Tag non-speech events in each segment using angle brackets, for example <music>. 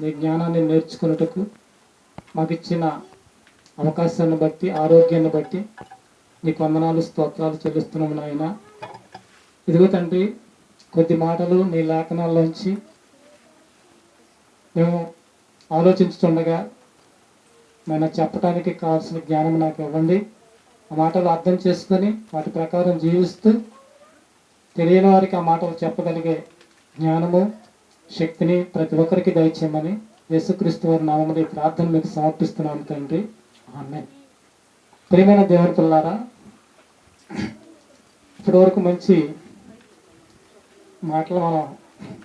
నీ జ్ఞానాన్ని నేర్చుకున్నటకు మాకు ఇచ్చిన అవకాశాన్ని బట్టి ఆరోగ్యాన్ని బట్టి నీకు వందనాలు స్తోత్రాలు చెల్లిస్తున్నాము నాయన. ఇదిగో తండ్రి కొద్ది మాటలు నీ లేఖనాల్లోంచి మేము ఆలోచించుతుండగా నేను చెప్పడానికి కావాల్సిన జ్ఞానం నాకు ఇవ్వండి. ఆ మాటలు అర్థం చేసుకొని వాటి ప్రకారం జీవిస్తూ తెలియని వారికి ఆ మాటలు చెప్పగలిగే జ్ఞానము శక్తిని ప్రతి ఒక్కరికి దయచేయమని యేసుక్రీస్తు వారి నామని ప్రార్థన మీకు సమర్పిస్తున్నాను తండ్రి. ఆమె ప్రియమైన దేవుని పిల్లారా ఇప్పటివరకు మంచి మాటలు మనం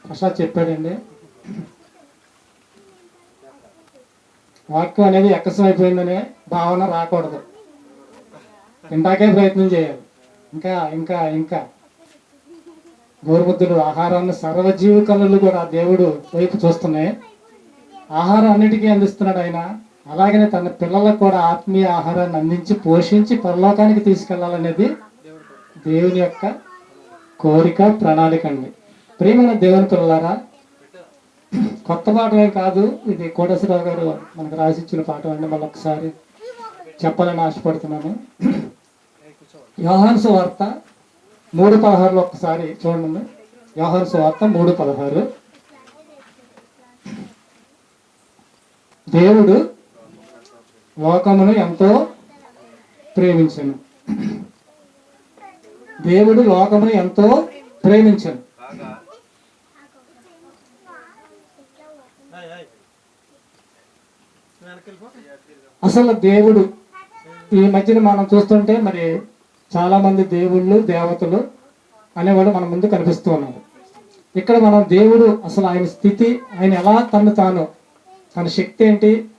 ప్రసాద్ చెప్పాడండి. వాక్యం అనేది ఎక్కసం అయిపోయిందనే భావన రాకూడదు. ఇందాకే ప్రయత్నం చేయాలి. ఇంకా ఇంకా ఇంకా. గోరుముద్దులు ఆహారాన్ని సర్వజీవి కళలు కూడా దేవుడు వైపు చూస్తున్నాయి. ఆహారం అన్నిటికీ అందిస్తున్నాడు ఆయన. అలాగనే తన పిల్లలకు కూడా ఆత్మీయ ఆహారాన్ని అందించి పోషించి పరలోకానికి తీసుకెళ్ళాలనేది దేవుని యొక్క కోరిక ప్రణాళిక అండి. ప్రియమైన దేవుని పిల్లలారా కొత్త పాఠమే కాదు. ఇది కోటేశ్వరరావు గారు మనకు రాసిచ్చిన పాఠం అండి. మళ్ళీ ఒకసారి చెప్పాలని ఆశపడుతున్నాను. యోహాన్సు వార్త మూడు పదహారులో ఒకసారి చూడండి. వ్యవహార వార్త మూడు పదహారు. దేవుడు లోకమును ఎంతో ప్రేమించను. దేవుడు లోకమును ఎంతో ప్రేమించను. అసలు దేవుడు ఈ మధ్యన మనం చూస్తుంటే మరి చాలా మంది దేవుళ్ళు దేవతలు అనేవాళ్ళు మన ముందు కనిపిస్తూ ఉన్నారు ఇక్కడ మనం దేవుడు అసలు ఆయన స్థితి ఆయన ఎలా తను తాను తన శక్తి ఏంటి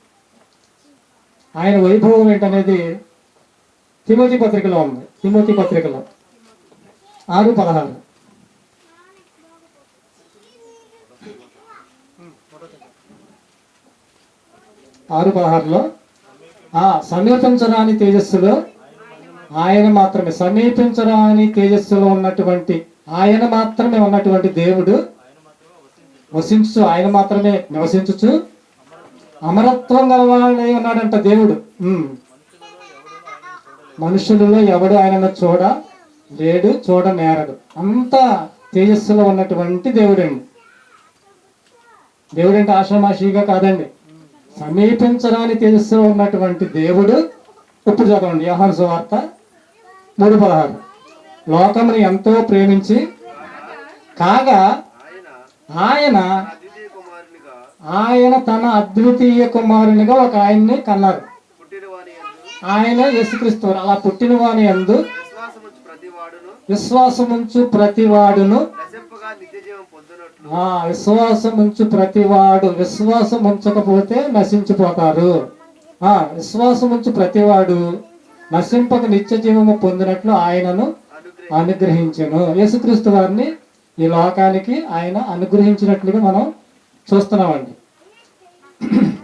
ఆయన వైభవం ఏంటనేది తిమోతి పత్రికలో ఉంది. తిమోతి పత్రికలో. ఆరు పదహారు. ఆరు పదహారులో ఆ సమీపించరాని తేజస్సులో ఆయన మాత్రమే. సమీపించరాని తేజస్సులో ఉన్నటువంటి ఆయన మాత్రమే ఉన్నటువంటి దేవుడు వసించు ఆయన మాత్రమే నివసించుచు అమరత్వం గలవాడై ఉన్నాడంట దేవుడు. ఉమ్. మనుషులలో ఎవడు ఆయనను చూడ లేడు చూడ నేరడు. అంత తేజస్సులో ఉన్నటువంటి దేవుడండి. దేవుడంటే ఆషామాషిగా కాదండి. సమీపించరాని తేజస్సులో ఉన్నటువంటి దేవుడు. ఇప్పుడు చదవండి. యోహాను సువార్త మూడు పదహారు లోకముని ఎంతో ప్రేమించి కాగా ఆయన ఆయన తన అద్వితీయ కుమారునిగా ఒక ఆయన్ని కన్నారు. ఆయన యశుక్రీస్తు అలా పుట్టిన వాని యందు విశ్వాసముంచు ప్రతివాడును ఆ విశ్వాసముంచు ప్రతివాడు విశ్వాసం ఉంచకపోతే నశించిపోతారు. ఆ విశ్వాసముంచు ప్రతివాడు నశింపక నిత్య జీవము పొందినట్లు ఆయనను అనుగ్రహి అనుగ్రహించను. యేసుక్రీస్తు వారిని ఈ లోకానికి ఆయన అనుగ్రహించినట్లుగా మనం చూస్తున్నామండి. <clears throat>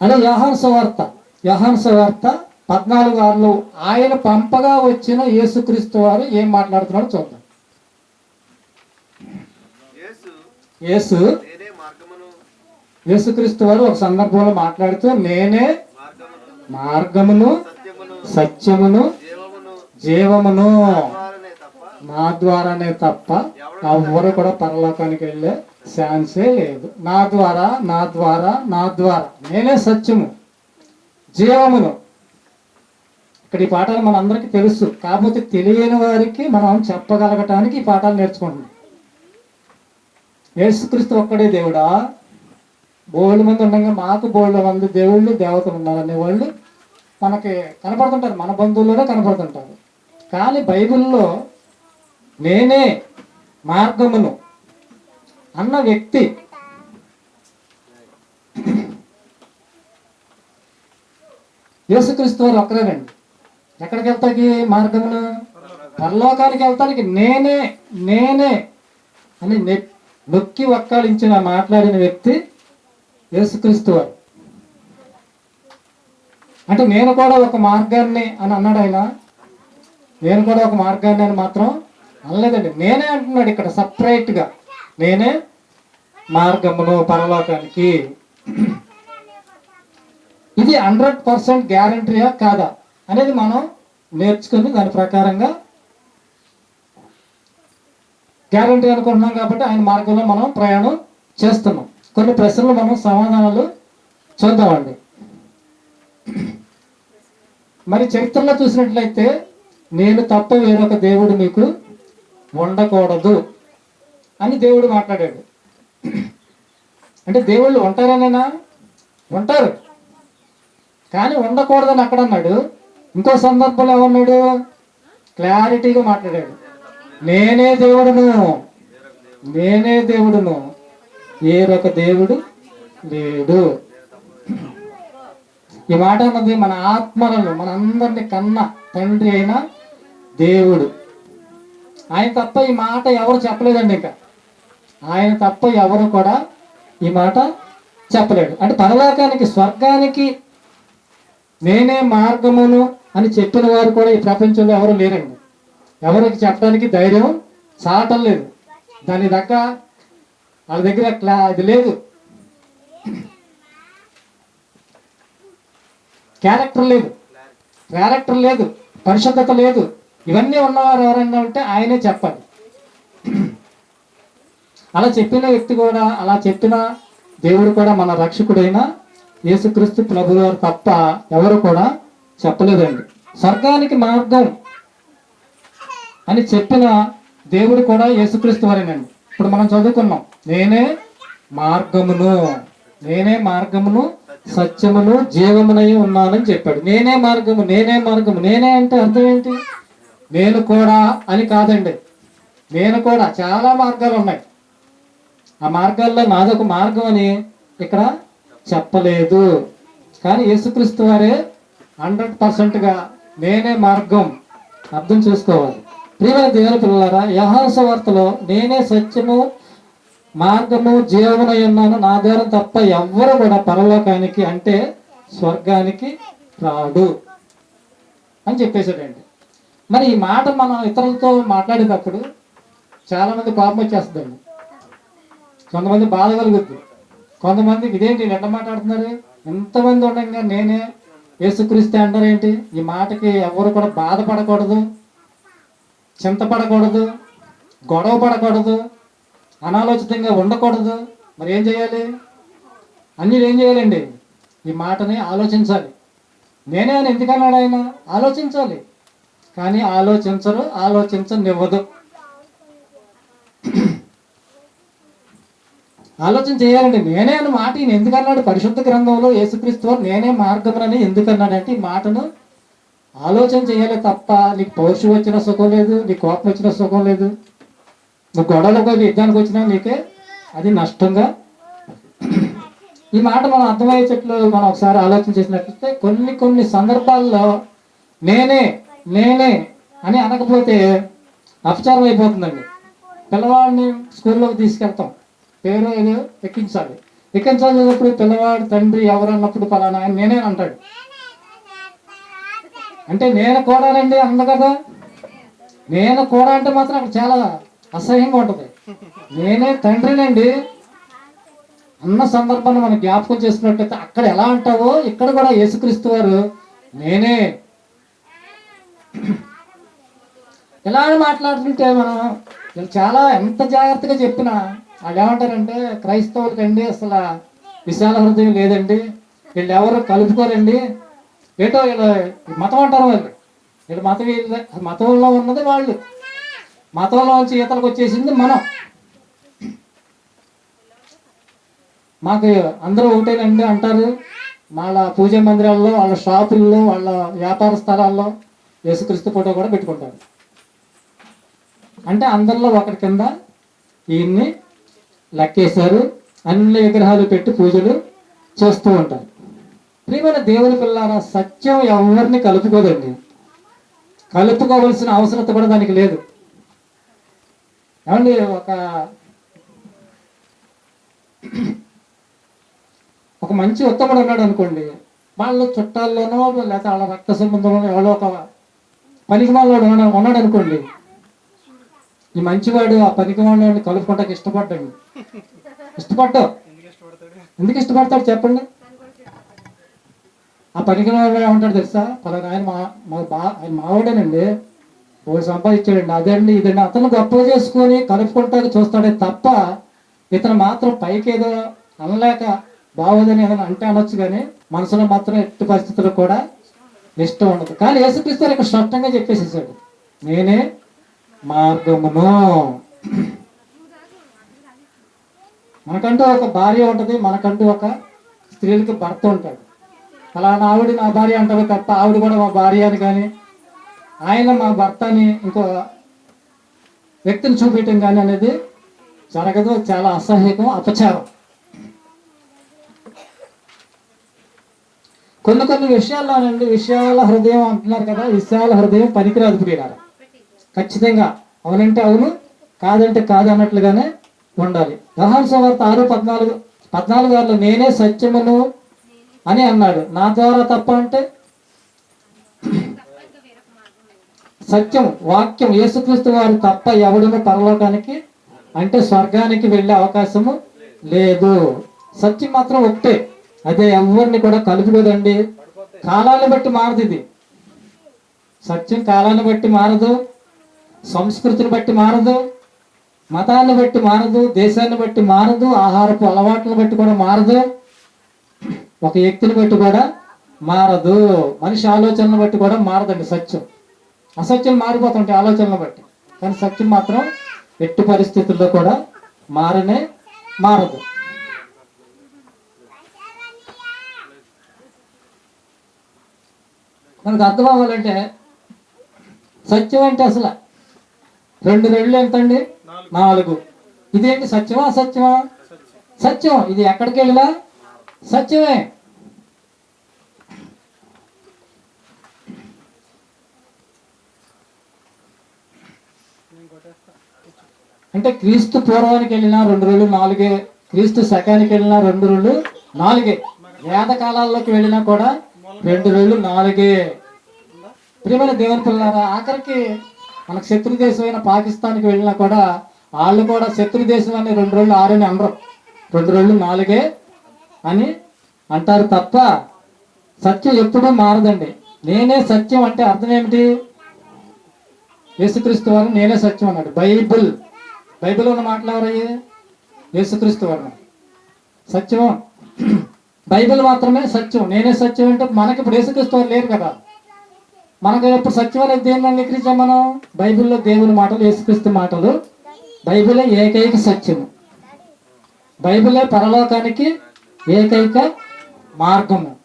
అదే యహాన్ సువార్త. యహాన్ సువార్త పద్నాలుగు ఆరులో ఆయన పంపగా వచ్చిన యేసుక్రీస్తు వారు ఏం మాట్లాడుతున్నాడో చూద్దాం. యేసు యేసుక్రీస్తు వారు ఒక సందర్భంలో మాట్లాడుతూ నేనే మార్గమును సత్యమును జీవమును. జీవమును. ద్వారానే తప్ప నా ద్వారానే తప్ప ఎవరు కూడా పరలోకానికి వెళ్ళే ఛాన్సే లేదు. నా ద్వారా నా ద్వారా నా ద్వారా. నేనే సత్యము జీవమును. ఇక్కడ ఈ పాఠాలు మన అందరికీ తెలుసు. కాకపోతే తెలియని వారికి మనం చెప్పగలగటానికి ఈ పాఠాలు నేర్చుకుంటున్నాం. యేసుక్రీస్తు ఒక్కడే దేవుడా? బోల్డ్ మంది ఉండగా మాకు బోల్డ్ మంది దేవుళ్ళు దేవతలు ఉన్నారు అనేవాళ్ళు మనకి కనపడుతుంటారు మన బంధువుల్లోనే కనపడుతుంటారు. కానీ బైబిల్లో నేనే మార్గమును అన్న వ్యక్తి యేసుక్రీస్తు వారు ఒక్కరేనండి. ఎక్కడికి వెళ్తాకి మార్గమును? పరలోకానికి వెళ్తానికి నేనే నేనే అని నొక్కి వక్కాలించిన మాట్లాడిన వ్యక్తి యేసుక్రీస్తు వారు. అంటే నేను కూడా ఒక మార్గాన్ని అని అన్నాడు ఆయన. నేను కూడా ఒక మార్గాన్ని అని మాత్రం అనలేదండి. నేనే అంటున్నాడు ఇక్కడ సపరేట్గా నేనే మార్గమును పరలోకానికి. ఇది హండ్రెడ్ పర్సెంట్ గ్యారంటీయా కాదా? అనేది మనం నేర్చుకుని దాని ప్రకారంగా గ్యారంటీ అనుకుంటున్నాం కాబట్టి ఆయన మార్గంలో మనం ప్రయాణం చేస్తున్నాం. కొన్ని ప్రశ్నలు మనం సమాధానాలు చూద్దామండి. మరి చరిత్రలో చూసినట్లయితే నేను తప్ప వేరొక దేవుడు మీకు ఉండకూడదు అని దేవుడు మాట్లాడాడు. అంటే దేవుళ్ళు ఉంటారనేనా? ఉంటారు. కానీ ఉండకూడదని అక్కడ అన్నాడు ఇంకో సందర్భంలో ఏమన్నాడు? క్లారిటీగా మాట్లాడాడు. నేనే దేవుడును. నేనే దేవుడును. వేరొక దేవుడు లేడు. ఈ మాట అన్నది మన ఆత్మలను మన అందరిని కన్న తండ్రి అయిన దేవుడు. ఆయన తప్ప ఈ మాట ఎవరు చెప్పలేదండి ఇంకా. ఆయన తప్ప ఎవరు కూడా ఈ మాట చెప్పలేడు. అంటే పరలోకానికి స్వర్గానికి నేనే మార్గమును అని చెప్పిన వారు కూడా ఈ ప్రపంచంలో ఎవరు లేరండి. ఎవరికి చెప్పడానికి ధైర్యం సాటం లేదు. దాని దగ్గర వాళ్ళ దగ్గర క్లా అది లేదు. క్యారెక్టర్ లేదు. క్యారెక్టర్ లేదు. పరిశుద్ధత లేదు. ఇవన్నీ ఉన్నవారు ఎవరైనా ఉంటే ఆయనే చెప్పాలి. అలా చెప్పిన వ్యక్తి కూడా అలా చెప్పిన దేవుడు కూడా మన రక్షకుడైన యేసుక్రీస్తు ప్రభు వారు తప్ప ఎవరు కూడా చెప్పలేదండి. స్వర్గానికి మార్గం అని చెప్పిన దేవుడు కూడా యేసుక్రీస్తు వారేనండి. ఇప్పుడు మనం చదువుకున్నాం. నేనే మార్గమును నేనే మార్గమును సత్యమును జీవమునై ఉన్నానని చెప్పాడు. నేనే మార్గము నేనే మార్గము. నేనే అంటే అర్థం ఏంటి? నేను కూడా అని కాదండి. నేను కూడా చాలా మార్గాలు ఉన్నాయి. ఆ మార్గాల్లో నాదొక మార్గం అని ఇక్కడ చెప్పలేదు. కానీ యేసుక్రీస్తు వారే హండ్రెడ్ పర్సెంట్గా నేనే మార్గం అర్థం చేసుకోవాలి. ప్రియమైన దేవుని పిల్లలారా యహాస వార్తలో నేనే సత్యము మార్గము జీవన ఎన్నాను నా ద్వారా తప్ప ఎవ్వరు కూడా పరలోకానికి అంటే స్వర్గానికి రాడు అని చెప్పేశాడండి. మరి ఈ మాట మనం ఇతరులతో మాట్లాడేటప్పుడు చాలా మంది కోపం వచ్చేస్తుందండి. కొంతమంది బాధ కలుగుద్ది. కొంతమంది ఇదేంటి ఎంత మాట్లాడుతున్నారు ఎంతమంది ఉండగా నేనే యేసుక్రీస్తు అంటారేంటి ఈ మాటకి ఎవరు కూడా బాధపడకూడదు చింతపడకూడదు గొడవ పడకూడదు అనాలోచితంగా ఉండకూడదు. మరి ఏం చేయాలి? అన్నీ ఏం చేయాలండి? ఈ మాటని ఆలోచించాలి. నేనే అని ఎందుకన్నాడు ఆయన ఆలోచించాలి. కానీ ఆలోచించరు ఆలోచించనివ్వదు. ఆలోచన చేయాలండి. నేనే అని మాట ఈయన ఎందుకన్నాడు? పరిశుద్ధ గ్రంథంలో యేసుక్రీస్తు నేనే మార్గమునని ఎందుకన్నాడంటే ఈ మాటను ఆలోచన చేయాలి తప్ప నీకు పౌరుషం వచ్చిన సుఖం లేదు నీకు కోపం వచ్చిన సుఖం లేదు. నువ్వు గొడవలకు యుద్ధానికి వచ్చినా నీకే అది నష్టంగా <clears throat> ఈ మాట మనం అర్థమయ్యేటట్లు మనం ఒకసారి ఆలోచన చేసినట్లయితే కొన్ని కొన్ని సందర్భాల్లో నేనే నేనే అని అనకపోతే అపచారం అయిపోతుందండి. పిల్లవాడిని స్కూల్లోకి తీసుకెళ్తాం. పేరు ఏదో ఎక్కించాలి. ఎక్కించాల్సినప్పుడు పిల్లవాడు తండ్రి ఎవరు అన్నప్పుడు పలానా ఆయన నేనే అంటాడు. అంటే నేను కూడానండి అన్న కదా? నేను కూడా అంటే మాత్రం అక్కడ చాలా అసహ్యంగా ఉంటుంది. నేనే తండ్రినండి. అన్న సందర్భాన్ని మనం జ్ఞాపకం చేసినట్టయితే అక్కడ ఎలా అంటావో ఇక్కడ కూడా యేసుక్రీస్తు వారు నేనే. ఎలా మాట్లాడుతుంటే మనం వీళ్ళు చాలా ఎంత జాగ్రత్తగా చెప్పినా వాళ్ళు ఏమంటారంటే క్రైస్తవులకండి అసలు విశాల హృదయం లేదండి. వీళ్ళు ఎవరు కలుపుకోరండి. ఏటో వీళ్ళు మతం అంటారు వాళ్ళు. వీళ్ళు మతం మతంలో ఉన్నది వాళ్ళు. మతంలో నుంచి ఈతలకు వచ్చేసింది మనం. మాకు అందరూ ఒకటేనండి అంటారు. వాళ్ళ పూజా మందిరాల్లో వాళ్ళ షాపుల్లో వాళ్ళ వ్యాపార స్థలాల్లో యేసుక్రీస్తు ఫోటో కూడా పెట్టుకుంటారు. అంటే అందరిలో ఒకటి కింద ఈయన్ని లెక్కేశారు. అన్ని విగ్రహాలు పెట్టి పూజలు చేస్తూ ఉంటారు. ప్రియమైన దేవుని పిల్లారా సత్యం ఎవరిని కలుపుకోదండి. కలుపుకోవలసిన అవసరత కూడా దానికి లేదు. ఏమండి ఒక ఒక మంచి ఉత్తముడు ఉన్నాడు అనుకోండి వాళ్ళ చుట్టాల్లోనో లేకపోతే వాళ్ళ రక్త సంబంధంలోనో ఎవరో ఒక పనికి వాళ్ళోడు ఉన్నాడు అనుకోండి ఈ మంచివాడు ఆ పనికి వాళ్ళని కలుపుకోవడానికి ఇష్టపడ్డాడు. ఇష్టపడ్డావు? ఎందుకు ఇష్టపడతాడు చెప్పండి. ఆ పనికి వాళ్ళు ఏమంటాడు తెలుసా? పలానా ఆయన మా మా బా ఆయన మావాడేనండి. ఓ సంపాదించాడండి. అదండి ఇదండి. అతను గొప్ప చేసుకొని కలుపుకుంటానికి చూస్తాడే తప్ప ఇతను మాత్రం పైకి ఏదో అనలేక బాగోదని ఏదైనా అంటే అనొచ్చు కానీ మనసులో మాత్రం ఎట్టి పరిస్థితుల్లో కూడా ఇష్టం ఉండదు. కానీ యేసుక్రీస్తు ఇక్కడ స్పష్టంగా చెప్పేసేసాడు. నేనే మార్గమును. మనకంటూ ఒక భార్య ఉంటుంది మనకంటూ ఒక స్త్రీలకి భర్త ఉంటాడు. అలా నా ఆవిడ నా భార్య అంటారు తప్ప ఆవిడ కూడా మా భార్య అని కానీ ఆయన మా భర్త అని ఇంకో వ్యక్తిని చూపించడం కానీ అనేది జరగదు. చాలా అసహ్యకం అపచారం. కొన్ని కొన్ని విషయాల్లోనండి విషయాల హృదయం అంటున్నారు కదా విషయాల హృదయం పనికిరాదు ప్రియులారా. ఖచ్చితంగా అవునంటే అవును కాదంటే కాదు అన్నట్లుగానే ఉండాలి. వ్యవహార వార్త ఆరు పద్నాలుగు పద్నాలుగు వారిలో నేనే సత్యమును అని అన్నాడు. నా ద్వారా తప్ప అంటే సత్యం వాక్యం యేసుక్రీస్తు వారు తప్ప ఎవడును పరలోకానికి అంటే స్వర్గానికి వెళ్ళే అవకాశము లేదు. సత్యం మాత్రం ఒకటే అదే ఎవరిని కూడా కలుపుకోదండి. కాలాన్ని బట్టి మారదు ఇది. సత్యం కాలాన్ని బట్టి మారదు. సంస్కృతిని బట్టి మారదు. మతాన్ని బట్టి మారదు. దేశాన్ని బట్టి మారదు. ఆహారపు అలవాట్లను బట్టి కూడా మారదు. ఒక వ్యక్తిని బట్టి కూడా మారదు. మనిషి ఆలోచనను బట్టి కూడా మారదండి సత్యం. అసత్యం మారిపోతుంటాయి ఆలోచనలు బట్టి. కానీ సత్యం మాత్రం ఎట్టి పరిస్థితుల్లో కూడా మారనే మారదు. మనకు అర్థం అవ్వాలంటే సత్యం అంటే అసలు రెండు రెళ్ళు ఎంతండి? నాలుగు. ఇదేంటి సత్యమా అసత్యమా? సత్యం. ఇది ఎక్కడికి వెళ్ళినా సత్యమే. అంటే క్రీస్తు పూర్వానికి వెళ్ళినా రెండు రోజులు నాలుగే క్రీస్తు శకానికి వెళ్ళినా రెండు రోజులు నాలుగే. వేద కాలాల్లోకి వెళ్ళినా కూడా రెండు రోజులు నాలుగే. ప్రియమైన దేవుని పిల్లారా ఆఖరికి మనకు శత్రు దేశమైన పాకిస్తాన్కి వెళ్ళినా కూడా వాళ్ళు కూడా శత్రు దేశం అని రెండు రోజులు ఆరని అనరు. రెండు రోజులు నాలుగే అని అంటారు తప్ప సత్యం ఎప్పుడూ మారదండి. నేనే సత్యం అంటే అర్థం ఏమిటి? యేసుక్రీస్తు వర్ణం నేనే సత్యం అన్నాడు. బైబిల్ బైబిల్ ఉన్న మాటలు యేసుక్రీస్తు వారు. సత్యం. బైబిల్ మాత్రమే సత్యం. నేనే సత్యం అంటే మనకి ఇప్పుడు యేసుక్రీస్తు వారు లేరు కదా. మనకు ఇప్పుడు సత్యం అనేది దేన్ని అంగీకరించాం మనం? బైబిల్లో దేవుని మాటలు యేసుక్రీస్తు మాటలు బైబిలే ఏకైక సత్యము. బైబిలే పరలోకానికి ఏకైక మార్గము.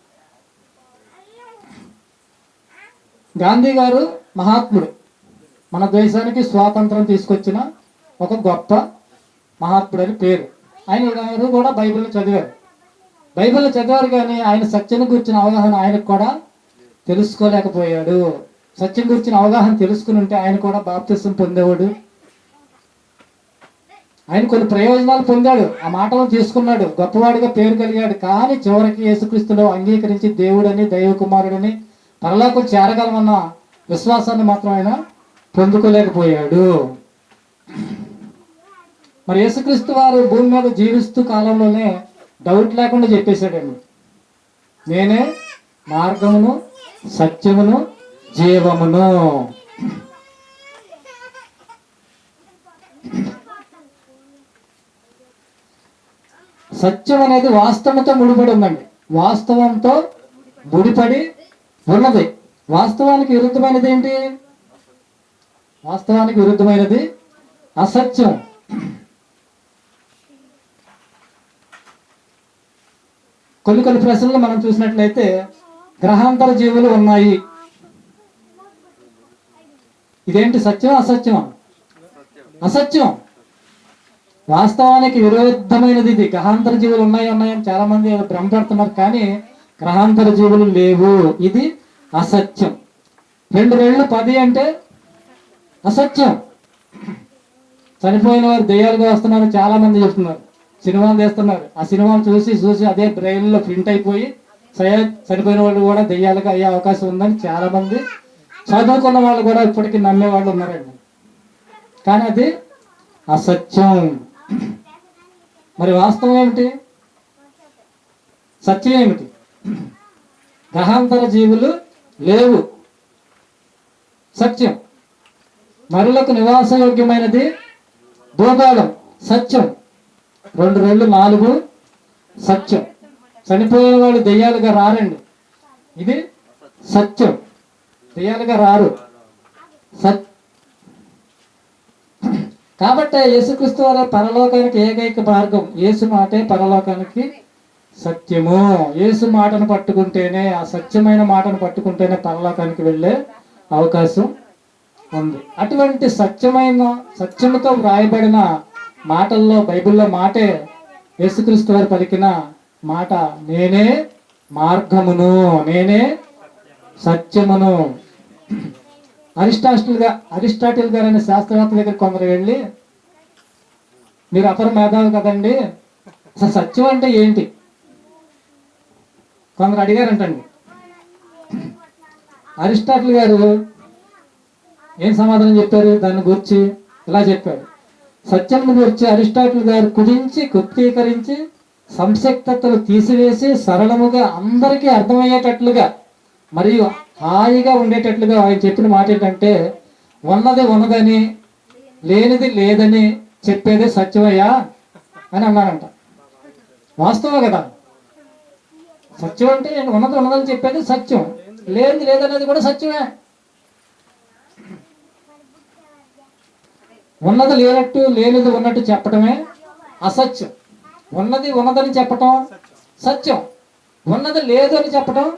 గాంధీ గారు మహాత్ముడు. మన దేశానికి స్వాతంత్రం తీసుకొచ్చిన ఒక గొప్ప మహాత్ముడని అని పేరు. ఆయన గారు కూడా బైబిల్ చదివారు. బైబిల్ చదివారు కానీ ఆయన సత్యం గురించిన అవగాహన ఆయనకు కూడా తెలుసుకోలేకపోయాడు. సత్యం గురించిన అవగాహన తెలుసుకుని ఉంటే ఆయన కూడా బాప్తిసం పొందేవాడు. ఆయన కొన్ని ప్రయోజనాలు పొందాడు. ఆ మాటలను తీసుకున్నాడు. గొప్పవాడిగా పేరు కలిగాడు. కానీ చివరికి యేసుక్రీస్తులో అంగీకరించి దేవుడని దైవ కుమారుడని పరలోకం చేరగలమన్న విశ్వాసాన్ని మాత్రం ఆయన పొందుకోలేకపోయాడు. మరి యేసుక్రీస్తు వారు భూమి మీద జీవిస్తూ కాలంలోనే డౌట్ లేకుండా చెప్పేశాడండి. నేనే మార్గమును సత్యమును జీవమును. సత్యం అనేది వాస్తవంతో ముడిపడి ఉందండి. వాస్తవంతో ముడిపడి ఉన్నది. వాస్తవానికి విరుద్ధమైనది ఏంటి? వాస్తవానికి విరుద్ధమైనది. అసత్యం. కొన్ని కొన్ని ప్రశ్నలు మనం చూసినట్లయితే గ్రహాంతర జీవులు ఉన్నాయి. ఇదేంటి సత్యం అసత్యం అసత్యం. వాస్తవానికి విరుద్ధమైనది ఇది. గ్రహాంతర జీవులు ఉన్నాయి ఉన్నాయని చాలా మంది భ్రమపడుతున్నారు కానీ గ్రహాంతర జీవులు లేవు. ఇది అసత్యం. రెండు వేళ్ళు పది అంటే అసత్యం. చనిపోయిన వారు దెయ్యాలుగా వస్తున్నారు చాలా మంది చెప్తున్నారు. సినిమాలు తీస్తున్నారు. ఆ సినిమాలు చూసి చూసి అదే బ్రెయిన్లో ప్రింట్ అయిపోయి సయ- చనిపోయిన వాళ్ళు కూడా దెయ్యాలుగా అయ్యే అవకాశం ఉందని చాలా మంది చదువుకున్న వాళ్ళు కూడా ఇప్పటికీ నమ్మే వాళ్ళు ఉన్నారండి. కానీ అది అసత్యం. మరి వాస్తవం ఏమిటి? సత్యం ఏమిటి? గ్రహాంతర జీవులు లేవు. సత్యం. మరులకు నివాసయోగ్యమైనది భూగోళం సత్యం. రెండు రెండు నాలుగు సత్యం. చనిపోయే వాళ్ళు దెయ్యాలుగా రారండి. ఇది సత్యం. దెయ్యాలుగా రారు. సత్ కాబట్టి యేసుక్రీస్తు వారే పరలోకానికి ఏకైక మార్గం యేసు మాటే పరలోకానికి సత్యము. యేసు మాటను పట్టుకుంటేనే ఆ సత్యమైన మాటను పట్టుకుంటేనే పరలోకానికి వెళ్ళే అవకాశం ఉంది అటువంటి సత్యమైన సత్యముతో వ్రాయబడిన మాటల్లో బైబిల్లో మాటే యేసుక్రీస్తు వారు పలికిన మాట నేనే మార్గమును నేనే సత్యమును. అరిస్టాటిల్గా అరిస్టాటిల్ గారు అనే శాస్త్రవేత్త దగ్గర కొందరు వెళ్ళి మీరు అపర మేధావు కదండి? అసలు సత్యం అంటే ఏంటి? కొందరు అడిగారంటండి. అరిస్టాటిల్ గారు ఏం సమాధానం చెప్పారు? దాన్ని గురించి ఇలా చెప్పాడు. సత్యం గురించి అరిస్టాటిల్ గారు కుదించి గుప్తీకరించి సంక్షిప్తతలు తీసివేసి సరళముగా అందరికీ అర్థమయ్యేటట్లుగా మరియు హాయిగా ఉండేటట్లుగా ఆయన చెప్పిన మాట ఏంటంటే ఉన్నది ఉన్నదని లేనిది లేదని చెప్పేదే సత్యమయ్యా అని అన్నారంట వాస్తవం కదా? సత్యం అంటే ఉన్నది ఉన్నదని చెప్పేది సత్యం. లేనిది లేదనేది కూడా సత్యమే. ఉన్నది లేనట్టు లేనిది ఉన్నట్టు చెప్పటమే అసత్యం. ఉన్నది ఉన్నదని చెప్పటం సత్యం. ఉన్నది లేదు అని చెప్పటం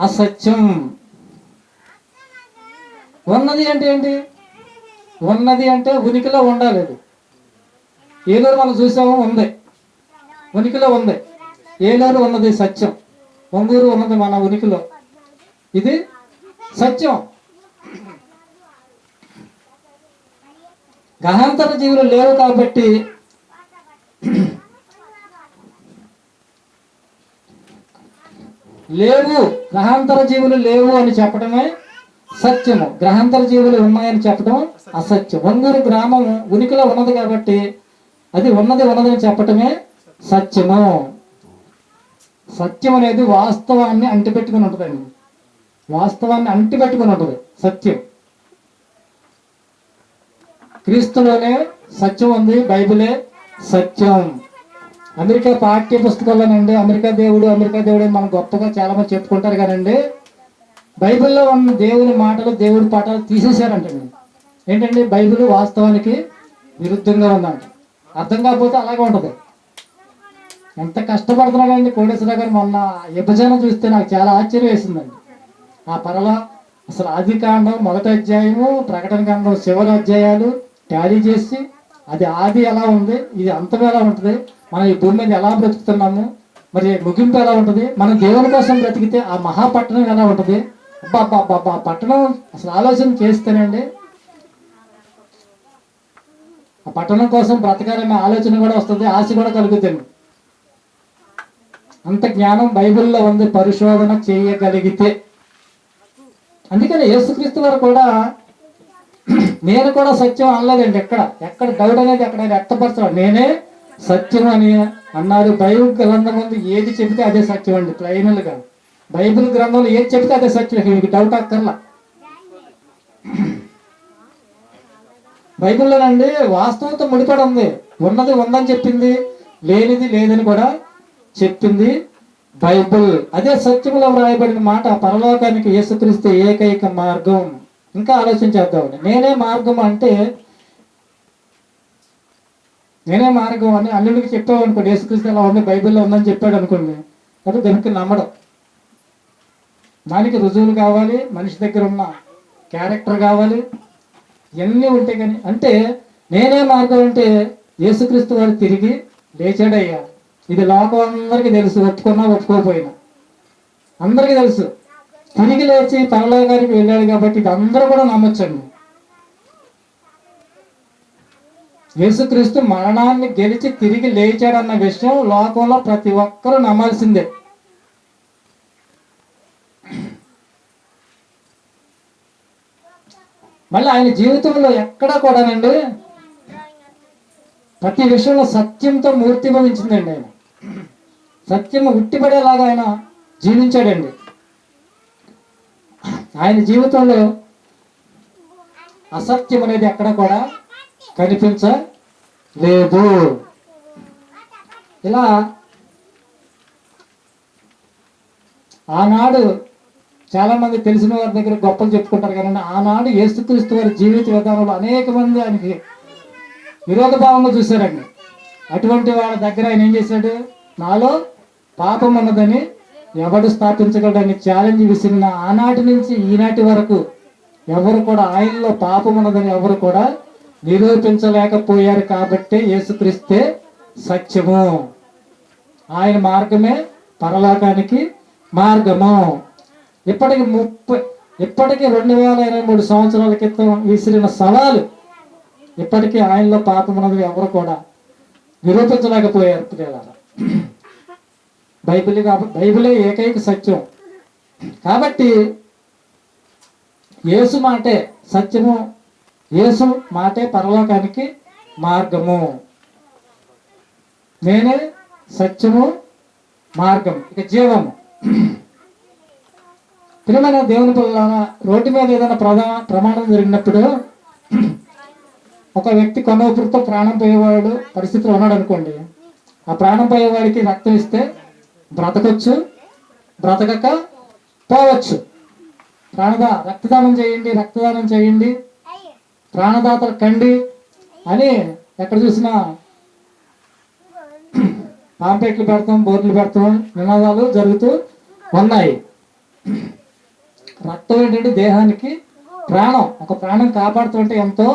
అసత్యం. ఉన్నది అంటే ఏంటి? ఉన్నది అంటే ఉనికిలో ఉండాలేదు ఏలూరు మనం చూసాము ఉంది. ఉనికిలో ఉంది. ఏలూరు ఉన్నది సత్యం. ఒంగూరు ఉన్నది మన ఉనికిలో. ఇది సత్యం. గ్రహాంతర జీవులు లేవు కాబట్టి లేవు గ్రహాంతర జీవులు లేవు అని చెప్పడమే సత్యము. గ్రహాంతర జీవులు ఉన్నాయని చెప్పడం అసత్యం. ఒంగూరు గ్రామం ఉనికిలో ఉన్నది కాబట్టి అది ఉన్నది ఉన్నదని చెప్పటమే సత్యము. సత్యం అనేది వాస్తవాన్ని అంటిపెట్టుకుని ఉంటుందండి. వాస్తవాన్ని అంటిపెట్టుకుని ఉంటుంది. సత్యం. క్రీస్తులోనే సత్యం ఉంది బైబిలే సత్యం. అమెరికా పాఠ్య పుస్తకాల్లోనండి అమెరికా దేవుడు అమెరికా దేవుడు మనం గొప్పగా చాలా మంది చెప్పుకుంటారు కదండి. బైబిల్లో ఉన్న దేవుని మాటలు దేవుడి పాఠాలు తీసేశారంటండి. ఏంటండి? బైబిల్ వాస్తవానికి విరుద్ధంగా ఉందంట. అర్థం కాకపోతే అలాగే ఉంటుంది. ఎంత కష్టపడుతున్నాడండి కోటేశ్వర గారు మొన్న విభజన చూస్తే నాకు చాలా ఆశ్చర్యం వేసిందండి. ఆ పరల అసలు ఆది కాండం మొదటి అధ్యాయము ప్రకటన కాండం చివరి అధ్యాయాలు ట్యాలీ చేసి అది ఆది ఎలా ఉంది ఇది అంతం ఎలా ఉంటుంది మనం ఈ భూమి మీద ఎలా బ్రతుకుతున్నాము మరి ముగింపు ఎలా ఉంటుంది మనం దేవుని కోసం బ్రతికితే ఆ మహాపట్టణం ఎలా ఉంటుంది? అబ్బా అబ్బా అబ్బా, పట్టణం అసలు ఆలోచన చేస్తేనండి. ఆ పట్టణం కోసం బ్రతకాలనే ఆలోచన కూడా వస్తుంది ఆశ కూడా కలుగుతుంది. అంత జ్ఞానం బైబిల్లో ఉంది పరిశోధన చేయగలిగితే. అందుకని యేసుక్రీస్తు వారు కూడా నేను కూడా సత్యం అనలేదండి ఎక్కడ. ఎక్కడ డౌట్ అనేది ఎక్కడ వ్యక్తపరచడం నేనే సత్యం అని అన్నారు. బైబిల్ గ్రంథం ముందు ఏది చెబితే అదే సత్యం అండి. ప్లైనల్గా బైబిల్ గ్రంథంలో ఏది చెబితే అదే సత్యం. మీకు డౌట్ అక్కర్లా. బైబిల్లోనండి వాస్తవంతో ముడిపడి ఉంది. ఉన్నది ఉందని చెప్పింది లేనిది లేదని కూడా చెప్పింది బైబిల్. అదే సత్యంలో వ్రాయబడిన మాట పరలోకానికి యేసుక్రీస్తు ఏకైక మార్గం. ఇంకా ఆలోచన చేద్దామని నేనే మార్గం అంటే నేనే మార్గం అని అల్లుడికి చెప్పావు అనుకోండి యేసుక్రీస్తు ఎలా ఉంది బైబిల్లో ఉందని చెప్పాడు అనుకోండి అది దానికి నమ్మడం. దానికి రుజువులు కావాలి మనిషి దగ్గర ఉన్న క్యారెక్టర్ కావాలి ఇవన్నీ ఉంటాయి కానీ అంటే నేనే మార్గం అంటే యేసుక్రీస్తు వారు తిరిగి లేచాడయ్యా. ఇది లోకం అందరికీ తెలుసు ఒప్పుకున్నా ఒప్పుకోకపోయినా. అందరికీ తెలుసు. తిరిగి లేచి పరలోకానికి వెళ్ళాడు కాబట్టి ఇది అందరూ కూడా నమ్మొచ్చండి. యేసుక్రీస్తు మరణాన్ని గెలిచి తిరిగి లేచాడన్న విషయం లోకంలో ప్రతి ఒక్కరూ నమ్మాల్సిందే. మళ్ళీ ఆయన జీవితంలో ఎక్కడా కూడానండి ప్రతి విషయంలో సత్యంతో మూర్తిభవించిందండి ఆయన. సత్యం ఉట్టిపడేలాగా ఆయన జీవించాడండి. ఆయన జీవితంలో అసత్యం అనేది ఎక్కడ కూడా కనిపించలేదు. ఇలా ఆనాడు చాలా మంది తెలిసిన వారి దగ్గర గొప్పలు చెప్పుకుంటారు కానీ ఆనాడు యేసుక్రీస్తు వారి జీవిత విధానంలో అనేక మంది ఆయనకి విరోధ భావంగా చూశారండి. అటువంటి వాళ్ళ దగ్గర ఆయన ఏం చేశాడు? నాలో పాపం ఉన్నదని ఎవడు స్థాపించగలడని ఛాలెంజ్ విసిరిన ఆనాటి నుంచి ఈనాటి వరకు ఎవరు కూడా ఆయనలో పాపం ఉన్నదని ఎవరు కూడా నిరూపించలేకపోయారు కాబట్టే యేసుక్రీస్తే సత్యము ఆయన మార్గమే పరలోకానికి మార్గము ఇప్పటికి ముప్పై ఇప్పటికి రెండు వేల ఇరవై మూడు సంవత్సరాల క్రితం విసిరిన సవాలు ఇప్పటికీ ఆయనలో పాపం ఉన్నది ఎవరు కూడా నిరూపించలేకపోయారు ప్రియులారా. బైబిల్ బైబిలే ఏకైక సత్యం. కాబట్టి యేసు మాటే సత్యము యేసు మాటే పరలోకానికి మార్గము. నేనే సత్యము మార్గం ఇక జీవము. ప్రియమైన దేవుని పిల్లల రోడ్డు మీద ఏదైనా ప్రధా ప్రమాదం జరిగినప్పుడు ఒక వ్యక్తి కొనవపురితో ప్రాణం పోయేవాడు పరిస్థితిలో ఉన్నాడు అనుకోండి ఆ ప్రాణం పోయేవాడికి రక్తం ఇస్తే బ్రతకొచ్చు బ్రతకక పోవచ్చు. ప్రాణదా రక్తదానం చేయండి రక్తదానం చేయండి. ప్రాణదాతలు కండి అని ఎక్కడ చూసినా <clears throat> పాంపేట్లు పెడతాం బోర్లు పెడతాం నినాదాలు జరుగుతూ ఉన్నాయి. రక్తం ఏంటంటే దేహానికి ప్రాణం. ఒక ప్రాణం కాపాడుతుంటే ఎంతో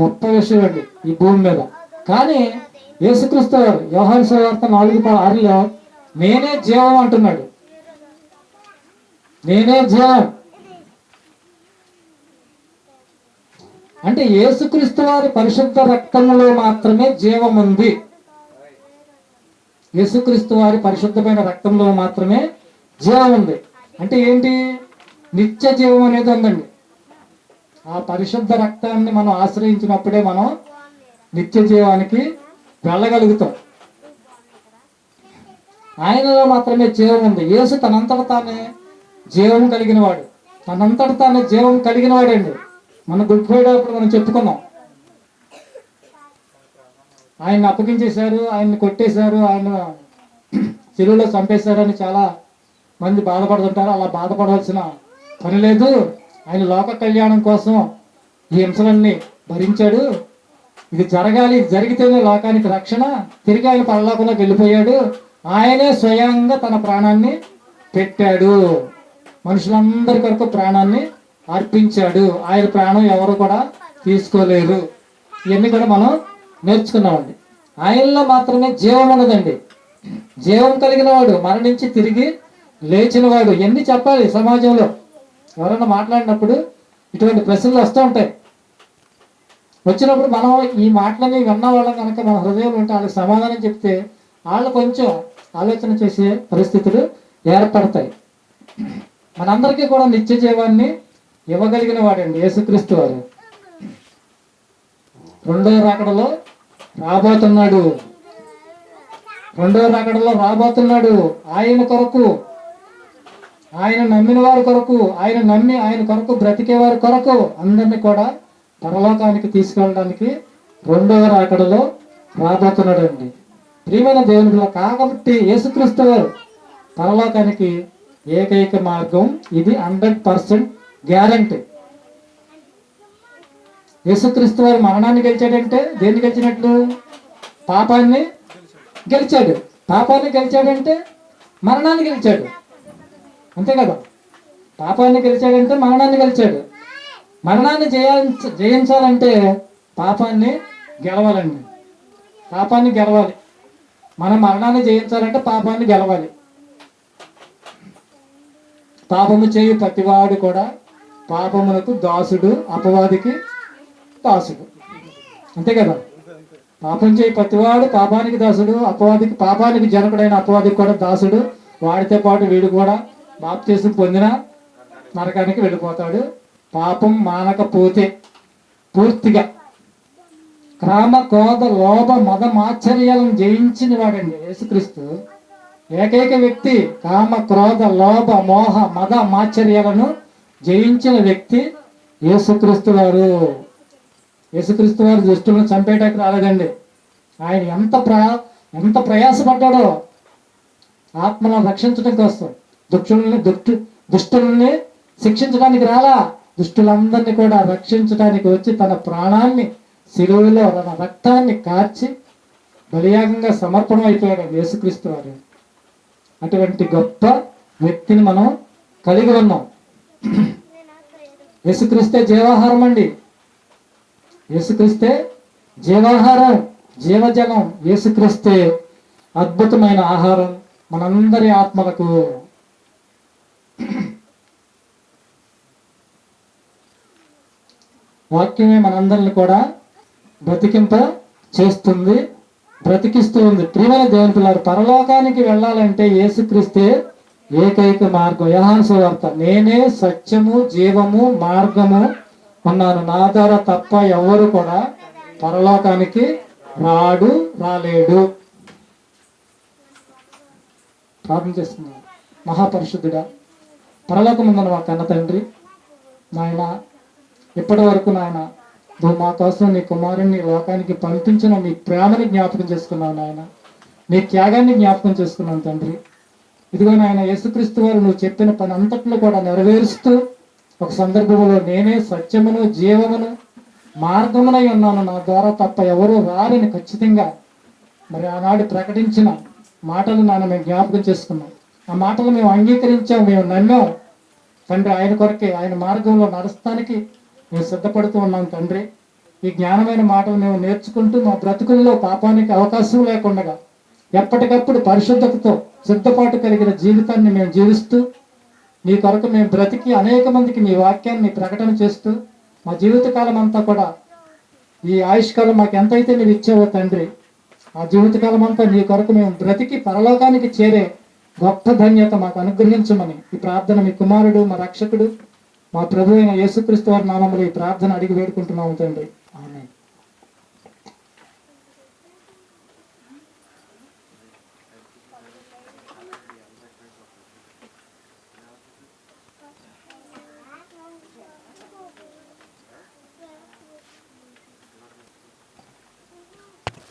గొప్ప విషయం అండి ఈ భూమి మీద. కానీ యేసుక్రీస్తు వ్యవహార వార్త నాలుగు ఆరులో నేనే జీవం అంటున్నాడు. నేనే జీవం. అంటే యేసుక్రీస్తు వారి పరిశుద్ధ రక్తంలో మాత్రమే జీవం ఉంది. యేసుక్రీస్తు వారి పరిశుద్ధమైన రక్తంలో మాత్రమే జీవం ఉంది. అంటే ఏంటి? నిత్య జీవం అనేది ఉందండి. ఆ పరిశుద్ధ రక్తాన్ని మనం ఆశ్రయించినప్పుడే మనం నిత్య జీవానికి వెళ్ళగలుగుతాం. ఆయనలో మాత్రమే జీవం ఉంది. యేసు తనంతట తానే జీవం కలిగిన వాడు తనంతట తానే జీవం కలిగిన వాడండి మన గుడ్ ఫ్రైడే అప్పుడు మనం చెప్పుకున్నాం ఆయన అప్పగించేశారు ఆయన్ని కొట్టేశారు ఆయన చెరువులో చంపేశారని చాలా మంది బాధపడుతుంటారు. అలా బాధపడవలసిన పని లేదు. ఆయన లోక కళ్యాణం కోసం ఈ హింసలన్నీ భరించాడు. ఇది జరగాలి జరిగితేనే లోకానికి రక్షణ. తిరిగి ఆయన పరలోకంలోకి వెళ్ళిపోయాడు. ఆయనే స్వయంగా తన ప్రాణాన్ని పెట్టాడు. మనుషులందరి కొరకు ప్రాణాన్ని అర్పించాడు. ఆయన ప్రాణం ఎవరు కూడా తీసుకోలేరు. ఇవన్నీ కూడా మనం నేర్చుకున్నామండి. ఆయనలో మాత్రమే జీవం ఉన్నదండి. జీవం కలిగిన వాడు మరణించి తిరిగి లేచిన వాడు ఎన్ని చెప్పాలి సమాజంలో? ఎవరైనా మాట్లాడినప్పుడు ఇటువంటి ప్రశ్నలు వస్తూ ఉంటాయి. వచ్చినప్పుడు మనం ఈ మాటలని విన్న వాళ్ళం కనుక మన హృదయంలో ఉంటే వాళ్ళకి సమాధానం చెప్తే వాళ్ళు కొంచెం ఆలోచన చేసే పరిస్థితులు ఏర్పడతాయి. మనందరికీ కూడా నిత్య జీవాన్ని ఇవ్వగలిగిన వాడండి యేసుక్రీస్తు వారు. రెండో రాకడలో రాబోతున్నాడు. రెండో రాకడలో రాబోతున్నాడు. ఆయన కొరకు ఆయన నమ్మిన వారి కొరకు ఆయన నమ్మి ఆయన కొరకు బ్రతికే వారి కొరకు అందరిని కూడా పరలోకానికి తీసుకెళ్ళడానికి రెండవ రాకడలో రాబోతున్నాడు అండి ప్రియమైన దేవుని కాబట్టి యేసుక్రీస్తు వారు పరలోకానికి ఏకైక మార్గం ఇది హండ్రెడ్ పర్సెంట్ గ్యారంటీ. యేసుక్రీస్తు వారు మరణాన్ని గెలిచాడంటే దేన్ని గెలిచినట్లు? పాపాన్ని గెలిచాడు. పాపాన్ని గెలిచాడంటే మరణాన్ని గెలిచాడు. అంతే కదా? పాపాన్ని గెలిచాడంటే మరణాన్ని గెలిచాడు. మరణాన్ని జయించ జయించాలంటే పాపాన్ని గెలవాలండి. పాపాన్ని గెలవాలి. మనం మరణాన్ని జయించాలంటే పాపాన్ని గెలవాలి. పాపము చేయు ప్రతివాడు కూడా పాపమునకు దాసుడు అపవాదికి దాసుడు. అంతే కదా? పాపం చేయి ప్రతివాడు పాపానికి దాసుడు అపవాదికి పాపానికి జనకుడైన అపవాదికి కూడా దాసుడు. వాడితో పాటు వీడు కూడా బాప్తీసం పొందిన నరకానికి వెళ్ళిపోతాడు. పాపం మానకపోతే పూర్తిగా క్రామ క్రోధ లోభ మద మాచర్యాలను జయించిన వాడండి యేసుక్రీస్తు. ఏకైక వ్యక్తి కామ క్రోధ లోభ మోహ మద మాచర్యాలను జయించిన వ్యక్తి యేసుక్రీస్తు వారు. యేసుక్రీస్తు వారు దుష్టులను చంపేటకు రాలేదండి. ఆయన ఎంత ప్రా ఎంత ప్రయాసపడ్డాడో ఆత్మను రక్షించడం కోసం. దుష్టుల్ని దుష్టు దుష్టుల్ని శిక్షించడానికి రాలా. దుష్టులందరినీ కూడా రక్షించడానికి వచ్చి తన ప్రాణాన్ని శిలువలో తన రక్తాన్ని కార్చి బలియాగంగా సమర్పణ అయిపోయాడు యేసుక్రీస్తు వారు. అటువంటి గొప్ప వ్యక్తిని మనం కలిగి ఉన్నాం. యేసుక్రీస్తే జీవాహారం అండి. యేసుక్రీస్తే జీవాహారం జీవజలం యేసుక్రీస్తే అద్భుతమైన ఆహారం మనందరి ఆత్మలకు. వాక్యమే మనందరిని కూడా బ్రతికింప చేస్తుంది బ్రతికిస్తూ ఉంది. ప్రియమైన దేవుని పిల్లలు పరలోకానికి వెళ్ళాలంటే యేసుక్రీస్తే ఏకైక మార్గం. యహాన్ వార్త నేనే సత్యము జీవము మార్గము ఉన్నాను. నా ద్వారా తప్ప ఎవరు కూడా పరలోకానికి రాడు రాలేడు. ప్రార్థన చేస్తున్నాను. మహాపరిశుద్ధుడా పరలోకముందన మా కన్న తండ్రి నాయన ఇప్పటి వరకు నాయన మా కోసం నీ కుమారుణ్ణి లోకానికి పంపించిన నీ ప్రేమని జ్ఞాపకం చేసుకున్నావు నాయన. నీ త్యాగాన్ని జ్ఞాపకం చేసుకున్నాను తండ్రి. ఇదిగో నాయన యేసుక్రీస్తు వారు నువ్వు చెప్పిన పని అంతట్లో కూడా నెరవేరుస్తూ ఒక సందర్భంలో నేనే సత్యమును జీవమును మార్గమునై ఉన్నాను. నా ద్వారా తప్ప ఎవరో రారని ఖచ్చితంగా మరి ఆనాడు ప్రకటించిన మాటలు నాన్న మేము జ్ఞాపకం చేసుకున్నాం. ఆ మాటలు మేము అంగీకరించాం మేము నమ్మాం. తండ్రి ఆయన కొరకే ఆయన మార్గంలో నడుస్తానికి మేము సిద్ధపడుతూ ఉన్నాం తండ్రి. ఈ జ్ఞానమైన మాట మేము నేర్చుకుంటూ మా బ్రతుకుల్లో పాపానికి అవకాశం లేకుండా ఎప్పటికప్పుడు పరిశుద్ధతతో సిద్ధపాటు కలిగిన జీవితాన్ని మేము జీవిస్తూ నీ కొరకు మేము బ్రతికి అనేక మందికి నీ వాక్యాన్ని ప్రకటన చేస్తూ మా జీవితకాలం అంతా కూడా ఈ ఆయుష్కాలం మాకు ఎంతైతే నువ్వు ఇచ్చావో తండ్రి ఆ జీవితకాలం అంతా నీ కొరకు మేము బ్రతికి పరలోకానికి చేరే గొప్ప ధన్యత మాకు అనుగ్రహించమని ఈ ప్రార్థన మీ కుమారుడు మా రక్షకుడు మా ప్రభు అయిన యేసుక్రీస్తు వారి నామములో ఈ ప్రార్థన అడిగి వేడుకుంటున్నాము తండ్రి.